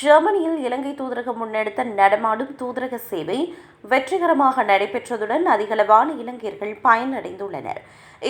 ஜெர்மனியில் இலங்கை தூதரகம் முன்னெடுத்த நடமாடும் தூதரக சேவை வெற்றிகரமாக நடைபெற்றதுடன் அதிகளவான இலங்கையர்கள் பயனடைந்துள்ளனர்.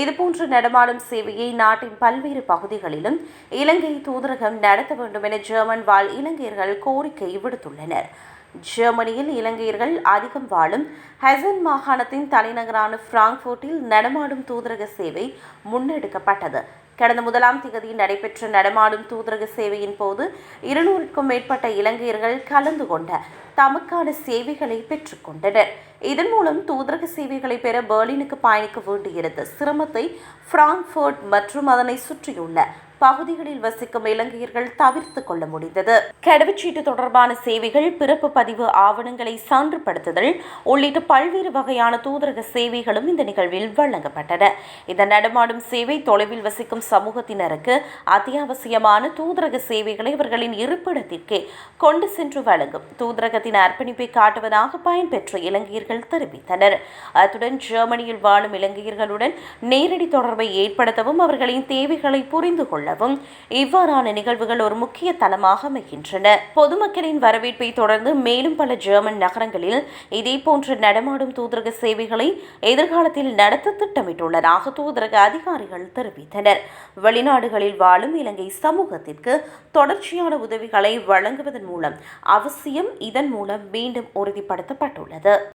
இதுபோன்ற நடமாடும் சேவையை நாட்டின் பல்வேறு பகுதிகளிலும் இலங்கை தூதரகம் நடத்த வேண்டும் என ஜெர்மன் வாழ் இலங்கையர்கள் கோரிக்கை விடுத்துள்ளனர். ஜெர்மனியில் இலங்கையர்கள் அதிகம் வாழும் ஹெசன் மாகாணத்தின் தலைநகரான பிராங்க்ஃபோர்ட்டில் நடமாடும் தூதரக சேவை முன்னெடுக்கப்பட்டது. கடந்த முதலாம் திகதி நடைபெற்ற நடமாடும் தூதரக சேவையின் போது இருநூறுக்கும் மேற்பட்ட இலங்கையர்கள் கலந்து கொண்ட தமக்கான சேவைகளை பெற்றுக்கொண்டனர் இதன் மூலம் தூதரக சேவைகளை பெற பெர்லினுக்கு பயணிக்க வேண்டியிருந்த சிரமத்தை பிராங்க்ஃபர்ட் மற்றும் அதனை சுற்றியுள்ள பகுதிகளில் வசிக்கும் இலங்கையர்கள் தவிர்த்து கொள்ள முடிந்தது. கடவுச்சீட்டு தொடர்பான சேவைகள் பிறப்பு பதிவு ஆவணங்களை சான்றுபடுத்துதல் உள்ளிட்ட பல்வேறு வகையான தூதரக சேவைகளும் இந்த நிகழ்வில் வழங்கப்பட்டன. இந்த நடமாடும் சேவை தொலைவில் வசிக்கும் சமூகத்தினருக்கு அத்தியாவசியமான தூதரக சேவைகளை அவர்களின் இருப்பிடத்திற்கே கொண்டு சென்று வழங்கும். தூதரகத்தின் அர்ப்பணிப்பை காட்டுவதாக பயன்பெற்ற இலங்கையர்கள் தெரிவித்தனர். அத்துடன் ஜெர்மனியில் வாழும் இலங்கையர்களுடன் நேரடி தொடர்பை ஏற்படுத்தவும் அவர்களின் தேவைகளை புரிந்து கொள்ள எனவும் இவ்வாறான நிகழ்வுகள் ஒரு முக்கிய தளமாக அமைகின்றன. பொதுமக்களின் வரவேற்பை தொடர்ந்து மேலும் பல ஜெர்மன் நகரங்களில் இதேபோன்ற நடமாடும் தூதரக சேவைகளை எதிர்காலத்தில் நடத்த திட்டமிட்டுள்ளதாக தூதரக அதிகாரிகள் தெரிவித்தனர். வெளிநாடுகளில் வாழும் இலங்கை சமூகத்திற்கு தொடர்ச்சியான உதவிகளை வழங்குவதன் மூலம் அவசியம் இதன் மூலம் மீண்டும் உறுதிப்படுத்தப்பட்டுள்ளது.